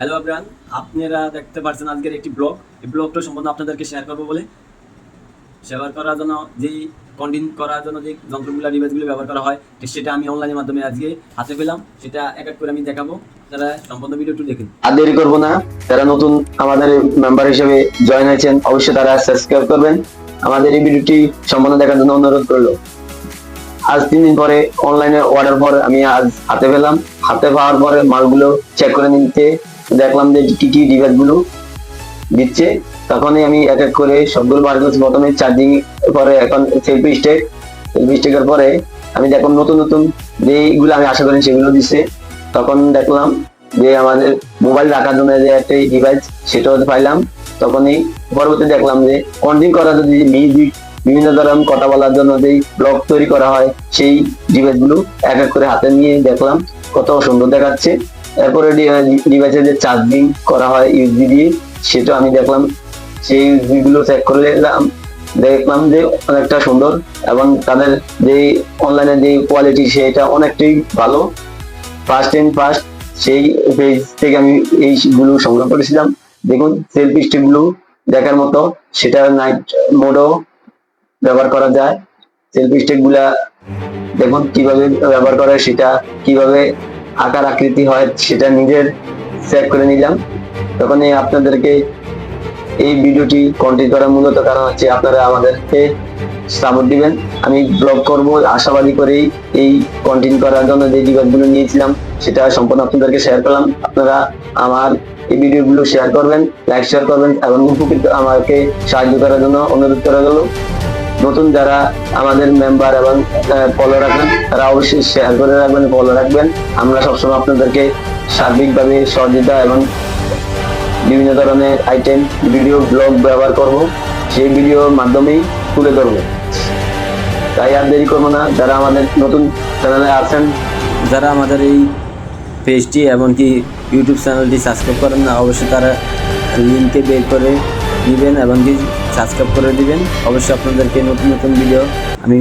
Hello আবরান আপনারা দেখতে পাচ্ছেন আজকের একটি ব্লগ। এই ব্লগটা সম্বন্ধে আপনাদেরকে শেয়ার করব বলে। শেয়ার করার জন্য যেই কন্টিন করার জন্য যে যন্ত্রগুলো ডিভাইসগুলো ব্যবহার করা হয় সেটা আমি অনলাইনের মাধ্যমে আজকে হাতে পেলাম। সেটা এক এক করে আমি দেখাবো। তারা সম্পূর্ণ ভিডিও একটু দেখুন। আর দেরি করব না, যারা নতুন আমাদের মেম্বার হিসেবে জয়েন হয়েছেন, অবশ্যই তারা সাবস্ক্রাইব করবেন। আমাদের এই ভিডিওটি সম্পূর্ণ দেখার জন্য অনুরোধ করল। আজ তিন দিন পরে অনলাইনে অর্ডার পর আমি আজ হাতে পেলাম। হাতে পাওয়ার পরে মালগুলো চেক করে নিতে দেখলাম যে কি কি ডিভাইসগুলো দিচ্ছে। তখনই আমি এক এক করে সবগুলো বার করছি। প্রথমে চার্জিং পরে এখন সেলফি স্টেক সেলফি স্টেকের পরে আমি দেখলাম নতুন নতুন যেগুলো আমি আশা করি সেগুলো দিচ্ছে। তখন দেখলাম যে আমাদের মোবাইল রাখার জন্য যে একটা ডিভাইস সেটাও পাইলাম। তখনই পরবর্তী দেখলাম যে কন্টিনিউ করার জন্য যে মিউজিক বিভিন্ন ধরনের কথা বলার জন্য যে ব্লগ তৈরি করা হয়, সেই ডিভাইসগুলো এক এক করে হাতে নিয়ে দেখলাম কত সুন্দর দেখাচ্ছে। এরপরে ডিভাইসের যে চার্জিং করা হয় ইউএসবি দিয়ে, সেটা আমি দেখলাম। সেই ইউএসবি গুলো চেক করে দেখলাম যে অনেকটা সুন্দর এবং তাদের যে অনলাইনে যে কোয়ালিটি সেটা অনেকটাই ভালো। ফার্স্ট এন্ড ফার্স্ট সেই পেজ থেকে আমি এইগুলো সংগ্রহ করেছিলাম। দেখুন সেলফি স্টিকগুলো দেখার মতো, সেটা নাইট মোডও ব্যবহার করা যায়। সেলফি স্টিকগুলা, দেখুন কীভাবে ব্যবহার করে সেটা, কীভাবে আকার আকৃতি হয়, সেটা নিজের চেক করে নিলাম। তখন আপনাদেরকে এই ভিডিওটি কন্টিনিউ করার মূলত কারণ হচ্ছে আপনারা আমাদেরকে সাপোর্ট দিবেন। আমি ব্লগ করব, আশাবাদী করেই এই কন্টিনিউ করার জন্য যে ডিভাইসগুলো নিয়েছিলাম, সেটা সম্পূর্ণ আপনাদেরকে শেয়ার করলাম। আপনারা আমার এই ভিডিওগুলো শেয়ার করবেন লাইক শেয়ার করবেন এবং উপকৃত আমাকে সাহায্য করার জন্য অনুরোধ করা গেল নতুন যারা আমাদের মেম্বার এবং ফলো রাখবেন, তারা অবশ্যই শেয়ার করে রাখবেন ফলো রাখবেন। আমরা সবসময় আপনাদেরকে সার্বিকভাবে সহযোগিতা এবং বিভিন্ন ধরনের আইটেম ভিডিও ব্লগ ব্যবহার করব। সেই ভিডিওর মাধ্যমেই তুলে ধরবো। তাই আর দেরি করব না। যারা আমাদের নতুন চ্যানেলে আছেন, যারা আমাদের এই পেজটি এমনকি ইউটিউব চ্যানেলটি সাবস্ক্রাইব করেন না, অবশ্যই তারা লিঙ্কে বের করে দিবেন এবং সাবস্ক্রাইব করে দিবেন অবশ্যই আপনাদেরকে নতুন নতুন ভিডিও আমি